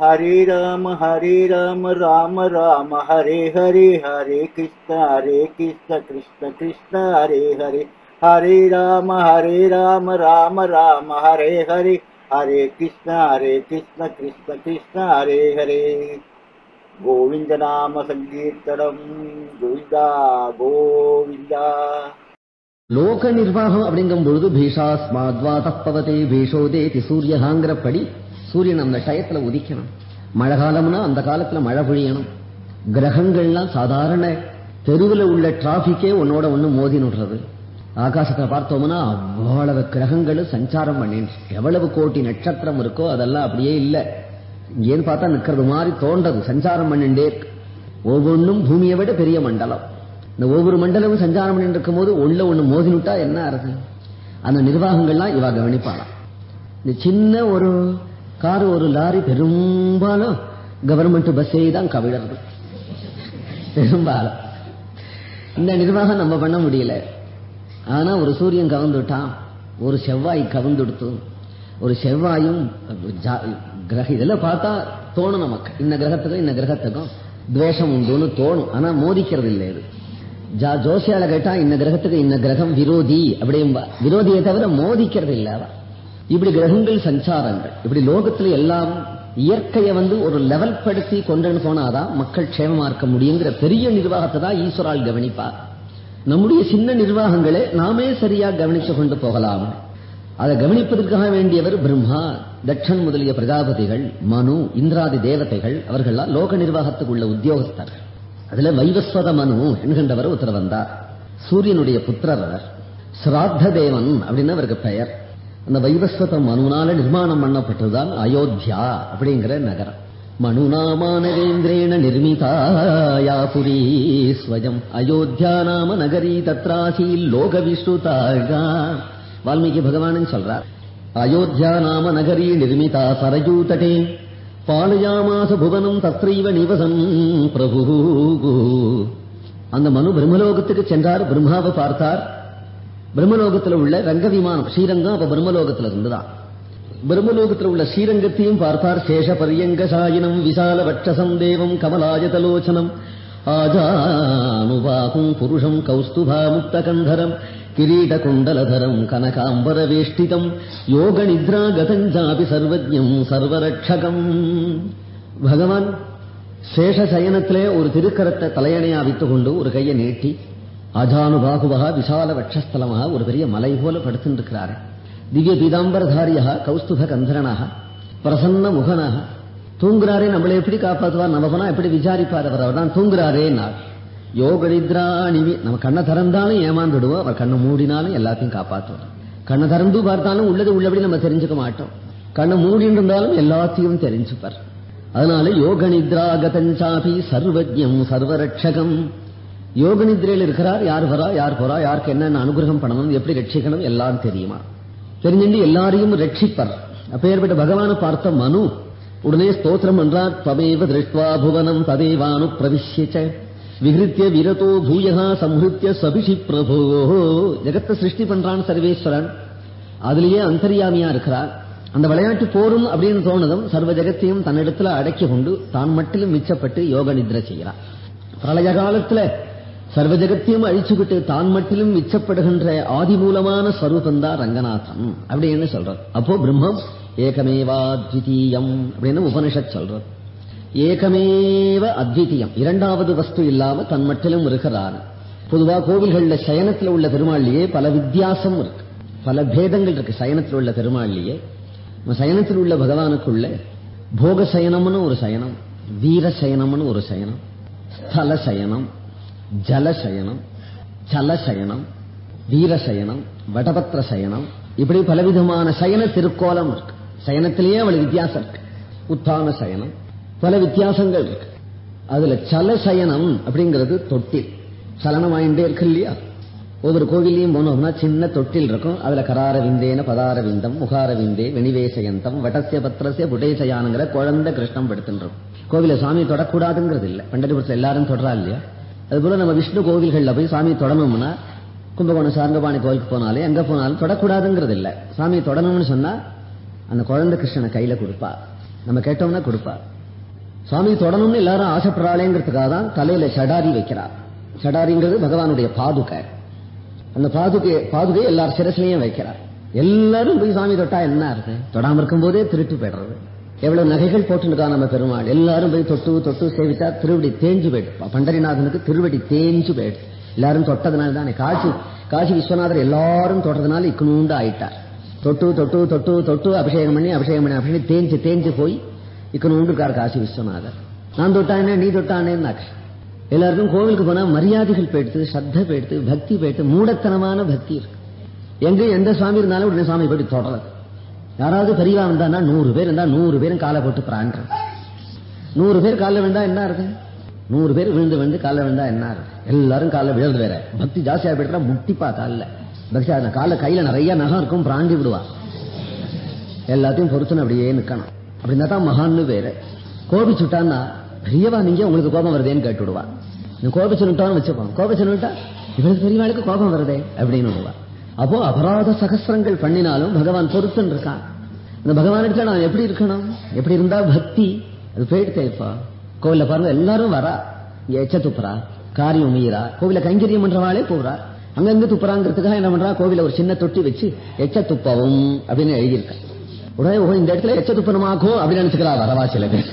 ஹரே ராம ஹரே ராம ராம ராம ஹரே ஹரே ஹரே கிருஷ்ண ஹரே கிருஷ்ண கிருஷ்ண கிருஷ்ண ஹரே ஹரே. ஹரே ராம ஹரே ராம ராம ராம ஹரே ஹரே. ஹரே கிருஷ்ண ஹரே கிருஷ்ண கிருஷ்ண கிருஷ்ண ஹரே ஹரே. கோவிந்த நாம சங்கீர்த்தனம். கோவிந்தா கோவிந்தா. லோக நிர்வாகம் அப்படிங்கும் பொழுது பீஷாஸ்மாத்வா தப்பவதே பீஷோதேதி சூரியஹாங்கிறபடி சூரியன் அந்த டயத்துல உதிக்கணும். மழை காலம்னா அந்த காலத்துல மழை பொழியணும். கிரகங்கள்லாம் சாதாரண தெருவில் உள்ள டிராபிக்கே உன்னோட ஒண்ணு மோதி நுடுறது ஆகாசத்தை பார்த்தோம்னா அவ்வளவு கிரகங்களும் சஞ்சாரம் பண்ணிடுச்சு எவ்வளவு கோட்டி நட்சத்திரம் இருக்கோ அதெல்லாம் அப்படியே இல்லை. இங்கேன்னு பார்த்தா நிற்கிறது மாதிரி தோன்றது. சஞ்சாரம் பண்ணிண்டே இருக்கு. ஒவ்வொன்றும் பூமியை விட பெரிய மண்டலம். இந்த ஒவ்வொரு மண்டலமும் சஞ்சாரம் பண்ணிட்டு இருக்கும் போது உள்ள ஒண்ணு மோதினுட்டா என்ன அர்த்தம் அந்த நிர்வாகங்கள்லாம் இவா கவனிப்பாளாம். இந்த சின்ன ஒரு கார் ஒரு லாரி பெரும்பாலும் கவர்மெண்ட் பஸ்ஸே தான் கவிழறது. பெரும்பாலும். இந்த நிர்வாகம் நம்ம பண்ண முடியல. ஆனா ஒரு சூரியன் கவர்ந்துட்டான் ஒரு செவ்வாய் கவர்ந்துடுத்து ஒரு செவ்வாயும் ஜா- கிரக இதெல்லாம் பார்த்தா தோணும் நமக்கு. இந்த கிரகத்துக்கும் இந்த கிரகத்துக்கும் துவேஷம் உண்டுன்னு தோணும். ஆனா மோதிக்கிறது இல்லை இது ஜா ஜோசியால கேட்டா இந்த கிரகத்துக்கு இந்த கிரகம் விரோதி அப்படிம்பா. விரோதியை தவிர மோதிக்கிறது இல்ல இப்படி கிரகங்கள் சஞ்சாரங்கள். இப்படி லோகத்துல எல்லாம் இயற்கையை வந்து ஒரு லெவல் படுத்தி கொண்டுன்னு போனாதான் மக்கள் க்ஷேமமா இருக்க முடியுங்கிற பெரிய நிர்வாகத்தை தான் ஈஸ்வரால் கவனிப்பார். நம்முடைய சின்ன நிர்வாகங்களை நாமே சரியா கவனித்து கொண்டு போகலாம். அதை கவனிப்பதற்காக வேண்டியவர் பிரம்மா தட்சன் முதலிய பிரஜாபதிகள் மனு இந்திராதி தேவதைகள் அவர்கள்லாம் லோக நிர்வாகத்துக்கு உள்ள உத்தியோகஸ்தர்கள். அதுல வைவஸ்வத மனு என்கின்றவர் ஒருத்தர் வந்தார் சூரியனுடைய புத்திரர் அவர். சிராத்த தேவன் அப்படின்னு அவருக்கு பெயர். அந்த வைவஸ்வத மனுனால நிர்மாணம் பண்ணப்பட்டதுதான் அயோத்தியா அப்படிங்கிற நகரம். மனுநாமானவேந்திரேண நிர்மிதாயா புரி ஸ்வயம். அயோத்தியா நாம நகரி தத்ராசி லோக விஸ்ருதாக வால்மீகி பகவான் சொல்றார் அயோத்தியா நாம நகரி நிர்மிதா சரயூதடே பாலயாமாச புவனம் தத்ரைவ நிவசம் பிரபு அந்த மனு பிரம்மலோகத்துக்கு சென்றார் பிரம்மாவை பார்த்தார். பிரம்மலோகத்துல உள்ள ரங்க விமானம் ஸ்ரீரங்கம் அப்ப பிரம்மலோகத்தில் இருந்துதான். பிரம்மலோகத்துல உள்ள ஸ்ரீரங்கத்தையும் பார்த்தார். சேஷ பரியங்க சாயினம் விசால வட்சசம் தேவம் கமலாயதலோச்சனம். ஆஜானுபாகும் புருஷம் கௌஸ்துபா முக்தகந்தரம் கிரீட குண்டலதரம் கனகாம்பர வேஷ்டிதம் யோக நித்ரா கதஞ்சாபி சர்வஜம் சர்வரட்சகம். பகவான் சேஷ சயனத்திலே ஒரு திருக்கரத்தை தலையணையா வைத்துக் கொண்டு ஒரு கையை நீட்டி அஜானுபாகுவா விசால வட்சஸ்தலமாக ஒரு பெரிய மலை போல படுத்துருக்கிறார். திவ்ய பீதாம்பரதாரியா கௌஸ்துப கந்தரனாக பிரசன்ன முகனாக தூங்குறாரே நம்மளை எப்படி காப்பாத்துவார் நம்ம போனா எப்படி விசாரிப்பார் அவர்? அவர் தான் தூங்குறாரே நாள். யோக நம்ம கண்ணை திறந்தாலும் ஏமாந்துடுவோம் அவர் கண்ணை மூடினாலும் எல்லாத்தையும் காப்பாற்றுவார். கண்ணை திறந்து பார்த்தாலும் உள்ளது உள்ளபடி நம்ம தெரிஞ்சுக்க மாட்டோம். கண்ணை மூடின்னு இருந்தாலும் எல்லாத்தையும் தெரிஞ்சுப்பார். அதனால யோக நித்ராகதஞ்சாபி சர்வஜம் சர்வரட்சகம். யோக நிதிரையில் இருக்கிறார் யார் வரா யார் போறா யாருக்கு என்னென்ன அனுகிரகம் பண்ணணும் எப்படி ரட்சிக்கணும் எல்லாம் தெரியுமா? தெரிஞ்சுட்டு எல்லாரையும் ரட்சிப்பர். அப்பேற்பட்ட பகவானை பார்த்த மனு உடனே ஸ்தோத்திரம் என்றார் தமேவ திருஷ்டுவா புவனம் ததேவானு பிரவிஷ்யச்ச. விகிருத்திய விரதோ பூயகா சம்ஹிருத்திய சபிஷி பிரபோ. ஜெகத்தை சிருஷ்டி பண்றான் சர்வேஸ்வரன். அதுலேயே அந்தரியாமியா இருக்கிறார். அந்த விளையாட்டு போரும் அப்படின்னு தோணுதும் சர்வ ஜெகத்தையும் தன்னிடத்துல அடக்கி கொண்டு தான் மட்டிலும் மிச்சப்பட்டு யோக நித்ரை செய்கிறார். பிரளய காலத்துல சர்வ ஜெகத்தையும் அழிச்சுக்கிட்டு தான் மட்டிலும் மிச்சப்படுகின்ற ஆதிமூலமான ஸ்வரூபம் தான் ரங்கநாதன் அப்படின்னு சொல்றார். அப்போ பிரம்மம் ஏகமேவா அத்விதீயம் அப்படின்னு உபனிஷத் சொல்றது ஏகமேவ அத்விதீயம். இரண்டாவது வஸ்து இல்லாம தன் மட்டிலும் இருக்கிறார் பொதுவா கோவில்கள்ல சயனத்துல உள்ள பெருமாள்லயே பல வித்தியாசம் இருக்கு. பல பேதங்கள் இருக்கு சயனத்தில் உள்ள பெருமாள்லயே. சயனத்தில் உள்ள பகவானுக்குள்ள போக சயனம்னு ஒரு சயனம் வீர சயனம்னு ஒரு சயனம் ஸ்தல சயனம் ஜல சயனம் சல சயனம் வீர சயனம் வடபத்திர சயனம் இப்படி பலவிதமான சயன திருக்கோலம் இருக்கு. சயனத்திலேயே அவள் வித்தியாசம் இருக்கு. உத்தான சயனம் பல வித்தியாசங்கள் இருக்கு. அதுல சல சயனம் அப்படிங்கிறது தொட்டில். சலனம் ஆயிட்டே இருக்கு இல்லையா? ஒவ்வொரு கோவிலையும் போனோம்னா சின்ன தொட்டில் இருக்கும். அதுல கரார விந்தேன பதார விந்தம் முகார விந்தே வெணிவேசயந்தம் வட்டசிய பத்திரசிய புடேசயானுங்கிற குழந்தை கிருஷ்ணம் படுத்துன்றோம் கோவில சாமி தொடக்கூடாதுங்கிறது இல்ல. பண்டரிபுரத்தில் எல்லாரும் தொடரா இல்லையா? அதுபோல நம்ம விஷ்ணு கோவில்கள்ல போய் சாமி தொடணும்னா கும்பகோணம் சார்ந்தபாணி கோவிலுக்கு போனாலே எங்க போனாலும் தொடக்கூடாதுங்கிறது இல்ல சாமி தொடணும்னு சொன்னா அந்த குழந்தை கிருஷ்ணனை கையில கொடுப்பா. நம்ம கேட்டோம்னா கொடுப்பா. சுவாமி தொடணும்னு எல்லாரும் ஆசைப்படுறாளேங்கிறதுக்காக தான் தலையில சடாரி வைக்கிறார் சடாரிங்கிறது பகவானுடைய பாதுகை. அந்த பாதுகை பாதுகை எல்லார் சிரசிலையும் வைக்கிறார் எல்லாரும் போய் சாமி தொட்டா என்ன இருக்கு தொடாம இருக்கும் போதே திருட்டு போயிடுறது. எவ்வளவு நகைகள் போட்டிருக்கா நம்ம பெருமாள். எல்லாரும் போய் தொட்டு தொட்டு சேவித்தா திருவடி தேஞ்சு போயிட்டு பண்டரிநாதனுக்கு திருவடி தேஞ்சு போயிட்டு எல்லாரும் தொட்டதுனால தானே காசி காசி விஸ்வநாதர் எல்லாரும் தொட்டதுனால இக்கணுண்டு ஆயிட்டார். தொட்டு தொட்டு தொட்டு தொட்டு அபிஷேகம் பண்ணி அபிஷேகம் பண்ணி அபிஷேகம் தேஞ்சு தேஞ்சு போய் இக்கணுண்டு இருக்கார் காசி விஸ்வநாதர். நான் தொட்டானே நீ தொட்டானேன்னாக்க. எல்லாருக்கும் கோவிலுக்கு போனா மரியாதைகள் போயிடுத்து சத்த போயிடுத்து பக்தி போயிடுத்து மூடத்தனமான பக்தி இருக்கு. எங்க எந்த சுவாமி இருந்தாலும் உடனே சுவாமி போயிட்டு தொடரது யாராவது பெரியவா வந்தான்னா நூறு பேர் இருந்தா நூறு பேரும் காலை போட்டு பிராண்ட நூறு பேர் காலில் விழுந்தா என்ன இருக்கு நூறு பேர் விழுந்து விழுந்து காலில் விழுந்தா என்ன இருக்கு எல்லாரும் காலில் விழுறது வேற. பக்தி ஜாஸ்தியா போயிட்டா முட்டிப்பா காலில். பக்தி காலை கையில நிறைய நகம் இருக்கும் பிராண்டி விடுவா. எல்லாத்தையும் பொறுத்துன்னு அப்படியே நிக்கணும். அப்படின்னா தான் மகான்னு பேரு கோபிச்சுட்டான்னா பெரியவா நீங்க உங்களுக்கு கோபம் வருதேன்னு கேட்டு விடுவா. நீ கோபிச்சுட்டான்னு வச்சுப்போம் கோபிச்சுட்டா இவளுக்கு பெரியவாளுக்கு கோபம் வருதே அப்படின்னு விடுவா. அப்போ அபராத சகசிரங்கள் பண்ணினாலும் பகவான் பொறுத்துன்னு இருக்கான் இந்த பகவானிடத்துல நான் எப்படி இருக்கணும்? எப்படி இருந்தா பக்தி? அது போயிட்டு இப்போ. கோவில பாருங்க எல்லாரும் வரா. இங்க எச்ச துப்புறா காரியம் மீறா கோவில கைங்கரியம் பண்றவாளே போறா. அங்கங்க துப்புறாங்கிறதுக்காக என்ன பண்றா? கோவில ஒரு சின்ன தொட்டி வச்சு எச்ச துப்பவும் அப்படின்னு எழுதியிருக்கேன் உடனே இந்த இடத்துல எச்ச துப்பனமாக்கும் அப்படின்னு நினைச்சுக்கிறா வரவா சில பேர்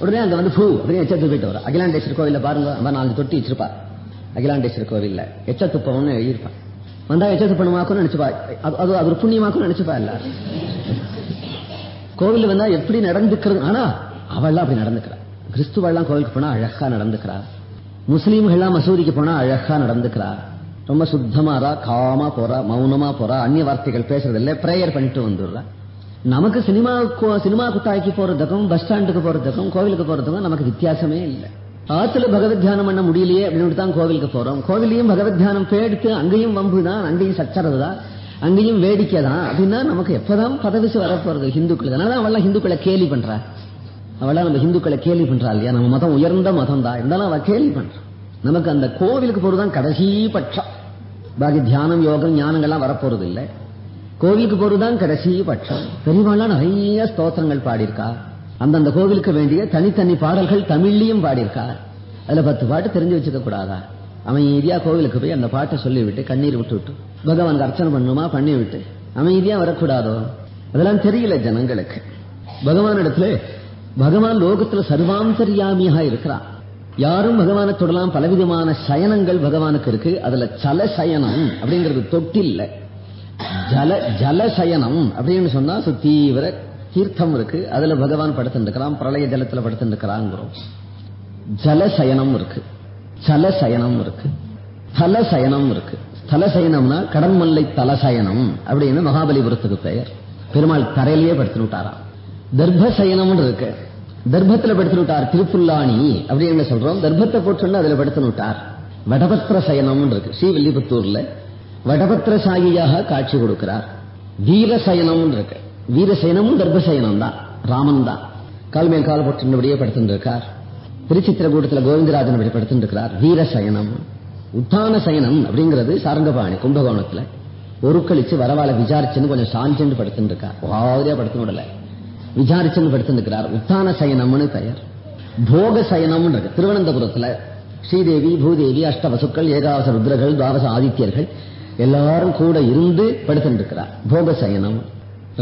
உடனே அங்க வந்து பூ அப்படின்னு எச்ச துப்பிட்டு வர. அகிலாண்டேஸ்வரர் கோவில்ல பாருங்க நாலு தொட்டி வச்சிருப்பா. அகிலாண்டேஸ்வரர் கோவில்ல எச்ச துப்பவும்னு எழுதியிருப்பான் வந்தா எச்ச பண்ணுவாக்கும் நினைச்சுப்பா அது அது அது ஒரு புண்ணியமாக்கும் நினைச்சுப்பா இல்ல கோவில் வந்தா எப்படி நடந்துக்கிறது? ஆனா அவள்லாம் அப்படி நடந்துக்கிறா. கிறிஸ்துவெல்லாம் கோவிலுக்கு போனா அழகா நடந்துக்கிறா. முஸ்லீம்கள்லாம் மசூதிக்கு போனா அழகா நடந்துக்கிறா. ரொம்ப சுத்தமாறா காமா போறா மௌனமா போறா அந்நிய வார்த்தைகள் பேசுறது இல்ல பிரேயர் பண்ணிட்டு வந்துடுறா. நமக்கு சினிமா சினிமா குத்தாய்க்கு போறதுக்கும் பஸ் ஸ்டாண்டுக்கு போறதுக்கும் கோவிலுக்கு போறதுக்கும் நமக்கு வித்தியாசமே இல்லை. ஆத்துல பகவத் தியானம் பண்ண முடியலையே அப்படின்னு தான் கோவிலுக்கு போறோம். கோவிலையும் பகவத் தியானம் பேடுத்து அங்கேயும் வம்பு தான் அங்கேயும் சச்சரவு தான் அங்கேயும் வேடிக்கை தான். அப்படின்னா நமக்கு எப்பதான் பதவிசு வரப்போறது? ஹிந்துக்களுக்கு அதனால அவள்லாம் ஹிந்துக்களை கேலி பண்றா. அவளா நம்ம ஹிந்துக்களை கேலி பண்றா இல்லையா? நம்ம மதம் உயர்ந்த மதம் தான். இருந்தாலும் அவ கேலி பண்றான் நமக்கு அந்த கோவிலுக்கு போறதுதான் கடைசி பட்சம். பாக்கி தியானம் யோகம் ஞானங்கள்லாம் வரப்போறது இல்லை. கோவிலுக்கு போறதுதான் கடைசி பட்சம். பெரியவாள்லாம் நிறைய ஸ்தோத்திரங்கள் பாடியிருக்கா. அந்தந்த கோவிலுக்கு வேண்டிய தனித்தனி பாடல்கள் தமிழ்லையும் பாடியிருக்கா அதுல பத்து பாட்டு தெரிஞ்சு வச்சுக்க கூடாதா? அமைதியா கோவிலுக்கு போய் அந்த பாட்டை சொல்லிவிட்டு கண்ணீர் விட்டு விட்டு பகவானுக்கு அர்ச்சனை பண்ணுமா பண்ணி விட்டு அமைதியா வரக்கூடாதோ? அதெல்லாம் தெரியல ஜனங்களுக்கு. பகவான் இடத்துல பகவான் லோகத்துல சர்வாந்தரியாமியா இருக்கிறான் யாரும் பகவானை தொடலாம் பலவிதமான சயனங்கள் பகவானுக்கு இருக்கு. அதுல சல சயனம் அப்படிங்கிறது தொட்டில்ல. ஜல ஜல சயனம் அப்படின்னு சொன்னா சுத்தீவிர தீர்த்தம் இருக்கு அதுல பகவான் படுத்துருக்கிறான் பிரளய ஜலத்துல படுத்துருக்கிறாங்கிறோம் ஜலசயனம் இருக்கு சலசயனம் இருக்கு தலசயனம் இருக்கு. தலசயனம்னா கடன்மல்லை தலசயனம் அப்படின்னு மகாபலிபுரத்துக்கு பெயர். பெருமாள் தரையிலேயே படுத்து விட்டாராம். தர்பசயனம் இருக்கு. தர்பத்துல படுத்து விட்டார் திருப்புல்லாணி அப்படின்னு சொல்றோம்? தர்பத்தை போட்டு அதுல படுத்து விட்டார். வடபத்திர சயனம் இருக்கு. ஸ்ரீவில்லிபுத்தூர்ல வடபத்திர வடபத்திரசாயியாக காட்சி கொடுக்கிறார். வீரசயனம் இருக்கு. வீரசேனமும் கர்ப்பசேனம் தான் ராமன் தான் கால் மேல் கால் போட்டுபடியே படுத்துருக்கார் திருச்சித்திரகூடத்தில் கோவிந்தராஜன் அப்படி படுத்துருக்கிறார் வீரசயனம் உத்தான சயனம் அப்படிங்கிறது சாரங்கபாணி கும்பகோணத்துல. ஒருக்களிச்சு வரவாளை விசாரிச்சுன்னு கொஞ்சம் சாஞ்சுன்னு படுத்துருக்கார் வாதியா படுத்து விடல விசாரிச்சுன்னு படுத்துருக்கிறார் உத்தான சயனம்னு பெயர். போக சயனம் இருக்கு திருவனந்தபுரத்துல ஸ்ரீதேவி பூதேவி அஷ்டவசுக்கள் ஏகாவச ருத்ரர்கள் துவாவச ஆதித்யர்கள் எல்லாரும் கூட இருந்து படுத்துருக்கிறார் போக சயனம்.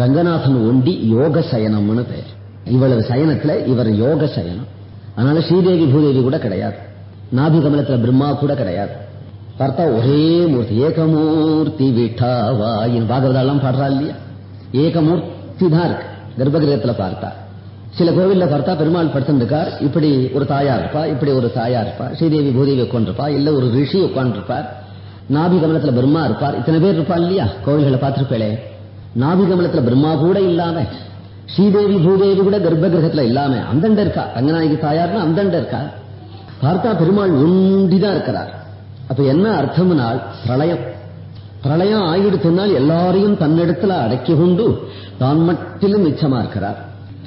ரங்கநாதன் ஒண்டி யோக சயனம்னு பெயர் இவ்வளவு சயனத்துல இவர் யோக சயனம். அதனால ஸ்ரீதேவி பூதேவி கூட கிடையாது. நாபி கமலத்துல பிரம்மா கூட கிடையாது. பார்த்தா ஒரே மூர்த்தி ஏகமூர்த்தி விட்டாவாயின் பாகவதாலாம் பாடுறா இல்லையா? ஏகமூர்த்தி தான் இருக்கு. கர்ப்பகிரகத்துல பார்த்தா. சில கோவில்ல பார்த்தா பெருமாள் படுத்திருக்கார் இப்படி ஒரு தாயா இருப்பா இப்படி ஒரு தாயா இருப்பா. ஸ்ரீதேவி பூதேவி உட்காந்துருப்பா இல்ல ஒரு ரிஷி உட்காந்துருப்பார் நாபி கமலத்துல பிரம்மா இருப்பார். இத்தனை பேர் இருப்பா இல்லையா? கோவில்களை பார்த்திருப்பேளே. நாபிகமலத்துல பிரம்மா கூட இல்லாம ஸ்ரீதேவி பூதேவி கூட கர்ப்ப கிரகத்துல இல்லாம அந்தண்ட இருக்கா? ரங்கநாயகி தாயார்னு அந்தண்ட இருக்கா? பார்த்தா பெருமாள் ஒண்டிதான் இருக்கிறார். அப்ப என்ன அர்த்தம்னால் பிரளயம். பிரளயம் ஆகிடுத்துனால் எல்லாரையும் தன்னிடத்துல அடக்கி கொண்டு தான் மட்டிலும் மிச்சமா இருக்கிறார்.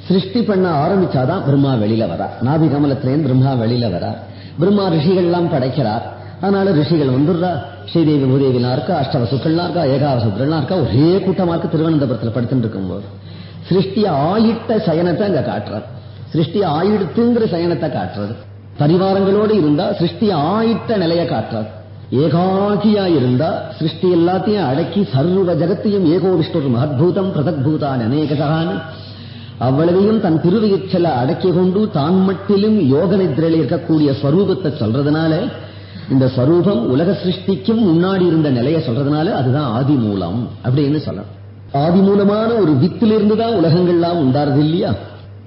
சிருஷ்டி பண்ண ஆரம்பிச்சாதான் பிரம்மா வெளியில வரார். நாபி கமலத்திலேருந்து பிரம்மா வெளியில வரார். பிரம்மா ரிஷிகள் எல்லாம் படைக்கிறார். அதனால ரிஷிகள் வந்துடுறா ஸ்ரீதேவி பூதேவினா இருக்கா அஷ்டவசுக்கள்லாம் இருக்கா ஏகாவசுக்கள்லாம் இருக்கா ஒரே கூட்டமா இருக்கு திருவனந்தபுரத்துல படுத்துட்டு இருக்கும்போது சிருஷ்டி ஆயிட்ட சயனத்தை அங்க காட்டுறார். சிருஷ்டி ஆயிடுத்துங்கிற சயனத்தை காட்டுறது பரிவாரங்களோடு இருந்தா சிருஷ்டி ஆயிட்ட நிலைய காட்டுறார். ஏகாகியா இருந்தா சிருஷ்டி எல்லாத்தையும் அடக்கி சர்வ ஜகத்தையும் ஏகோ விஷ்ணு மகத்பூதம் பிரதக்பூதான் அநேகசான்னு அவ்வளவையும் தன் திருவயிற்றல அடக்கி கொண்டு தான் மட்டிலும் யோக நிதிரையில் இருக்கக்கூடிய ஸ்வரூபத்தை சொல்றதுனால இந்த சரூபம் உலக சிருஷ்டிக்கும் முன்னாடி இருந்த நிலையை சொல்றதுனால அதுதான் ஆதி மூலம் அப்படின்னு சொல்லலாம். ஆதி மூலமான ஒரு வித்திலிருந்து தான் உலகங்கள்லாம் உண்டாருது இல்லையா?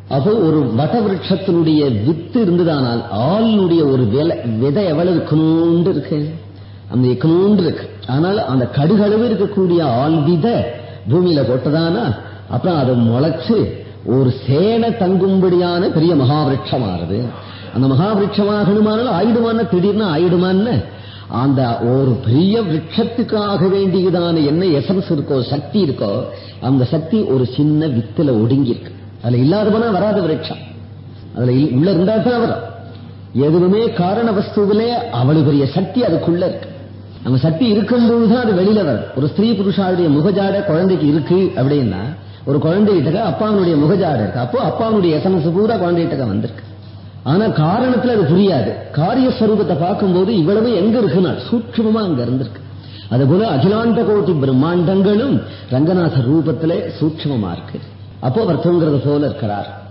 அப்போ ஒரு வட விருட்சத்தினுடைய வித்து இருந்ததானால் ஆளுடைய ஒரு விலை விதை எவ்வளவு இருக்கணும்னு இருக்கு? அந்த இருக்கணும்னு இருக்கு. ஆனால் அந்த கடுகளவு இருக்கக்கூடிய ஆள் வித பூமியில போட்டதானா? அப்புறம் அதை முளைச்சு ஒரு சேனை தங்கும்படியான பெரிய மகாவிருட்சமானது அந்த மகாவிருட்சமாகணுமானால் ஆயிடுமான திடீர்னு ஆயிடுமான்னு அந்த ஒரு பெரிய விருட்சத்துக்காக வேண்டியதான என்ன எசன்ஸ் இருக்கோ சக்தி இருக்கோ அந்த சக்தி ஒரு சின்ன வித்துல ஒடுங்கி இருக்கு அதுல இல்லாதவனா வராத விரட்சம். அதுல உள்ள இருந்தா தான் வரும். எதுவுமே காரண வஸ்துவிலே அவ்வளவு பெரிய சக்தி அதுக்குள்ள இருக்கு. நம்ம சக்தி இருக்கும்போது தான் அது வெளியில வரும். ஒரு ஸ்திரீ புருஷாவுடைய முகஜாட குழந்தைக்கு இருக்கு அப்படின்னா ஒரு குழந்தைகிட்ட அப்பாவுடைய முகஜாட இருக்கு. அப்போ அப்பாவுடைய எசனஸ் பூரா குழந்தைகிட்ட வந்திருக்கு. ஆனா காரணத்துல அது புரியாது. காரிய ஸ்வரூபத்தை பார்க்கும்போது இவ்வளவு எங்க இருக்குன்னா சூட்சமா அங்க இருந்திருக்கு. அதுபோல அகிலாண்ட கோட்டி பிரம்மாண்டங்களும் ரங்கநாத ரூபத்திலே சூட்சமா இருக்கு. அப்போ அவர் தூங்குறது போல இருக்கிறார்.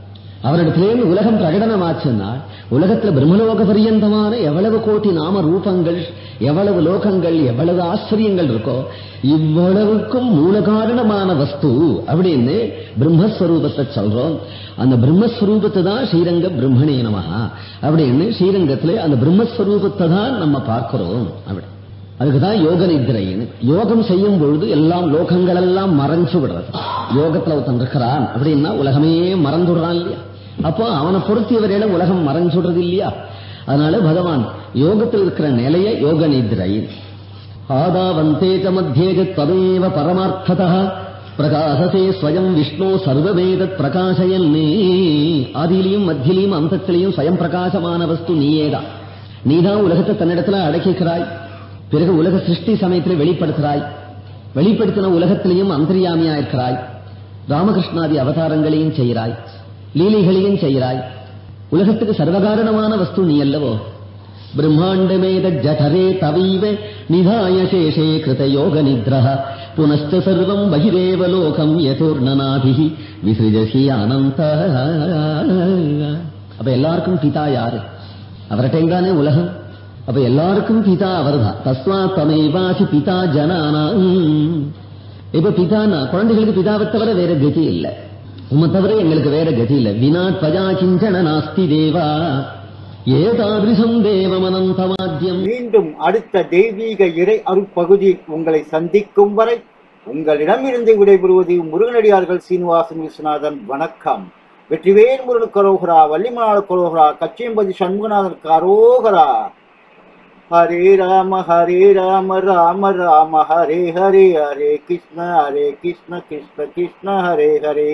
அவரிடத்திலேருந்து உலகம் பிரகடனமாச்சுன்னா உலகத்துல பிரம்மலோக பரியந்தமான எவ்வளவு கோட்டி நாம ரூபங்கள் எவ்வளவு லோகங்கள் எவ்வளவு ஆச்சரியங்கள் இருக்கோ இவ்வளவுக்கும் மூல காரணமான வஸ்து அப்படின்னு பிரம்மஸ்வரூபத்தை சொல்றோம். அந்த பிரம்மஸ்வரூபத்தை தான் ஸ்ரீரங்க பிரம்மணே நமகா அப்படின்னு ஸ்ரீரங்கத்திலே அந்த பிரம்மஸ்வரூபத்தை தான் நம்ம பார்க்கிறோம். அப்படி. அதுக்குதான் யோக நிதிரைன்னு யோகம் செய்யும் பொழுது எல்லாம் லோகங்கள் எல்லாம் மறைஞ்சு விடுறது. யோகத்துல ஒருத்தன் இருக்கிறான் அப்படின்னா உலகமே மறந்துடுறான் இல்லையா? அப்போ அவனை பொருத்தியவரையில உலகம் மறைஞ்சுடுறது இல்லையா அதனால பகவான் யோகத்தில் இருக்கிற நிலைய யோக நிதிரை ஆதாவந்தே மத்தியே ததேவ பரமார்த்ததா பிரகாசசே ஸ்வயம் விஷ்ணு சர்வவேத பிரகாசயன்னே. ஆதியிலையும் மத்தியிலையும் அந்தத்திலையும் ஸ்வயம் பிரகாசமான வஸ்து நீயேதான் நீதான் உலகத்தை தன்னிடத்துல அடக்கிக்கிறாய் பிறகு உலக சிருஷ்டி சமயத்தில் வெளிப்படுத்துகிறாய். வெளிப்படுத்தின உலகத்திலையும் அந்தரியாமியா இருக்கிறாய். ராமகிருஷ்ணாதி அவதாரங்களையும் செய்கிறாய். லீலைகளையும் செய்கிறாய். உலகத்துக்கு சர்வகாரணமான வஸ்து நீ அல்லவோ? பிரம்மாண்டமே ஜடரே தவைவ நிதாய சேஷே கிருத யோக நித்ரஹ. புனஸ்த சர்வம் பகிரேவ லோகம் யதோர்ணனாபிஹி விசிருஜசி அனந்த அப்ப எல்லாருக்கும் பிதா யாரு? அவர்கிட்டங்கானே உலகம்? அப்ப எல்லாருக்கும் பிதா அவர்தான். தஸ்மா தமைவாசி பிதா ஜனானா இப்ப பிதானா? குழந்தைகளுக்கு பிதாவை தவிர வேற கதி இல்லை. உம்மை தவிர எங்களுக்கு வேற கதி இல்ல வினா பஜா கிஞ்சன நாஸ்தி தேவா. ஏதாதிருஷம் தேவமனந்தமாத்தியம் மீண்டும் அடுத்த தெய்வீக இறை அருட்பகுதி உங்களை சந்திக்கும் வரை உங்களிடமிருந்து விடைபெறுவது முருகனடியார்கள் சீனிவாசன் விஸ்வநாதன். வணக்கம். வெற்றிவேல் முருகன் கரோகரா வள்ளிமலாள கரோகரா கச்சியம்பதி சண்முகநாதன் கரோகரா. ஹரே ராம ஹரே ராம ராம ராம ஹரே ஹரே ஹரே கிருஷ்ண ஹரே கிருஷ்ண கிருஷ்ண கிருஷ்ண ஹரே ஹரே.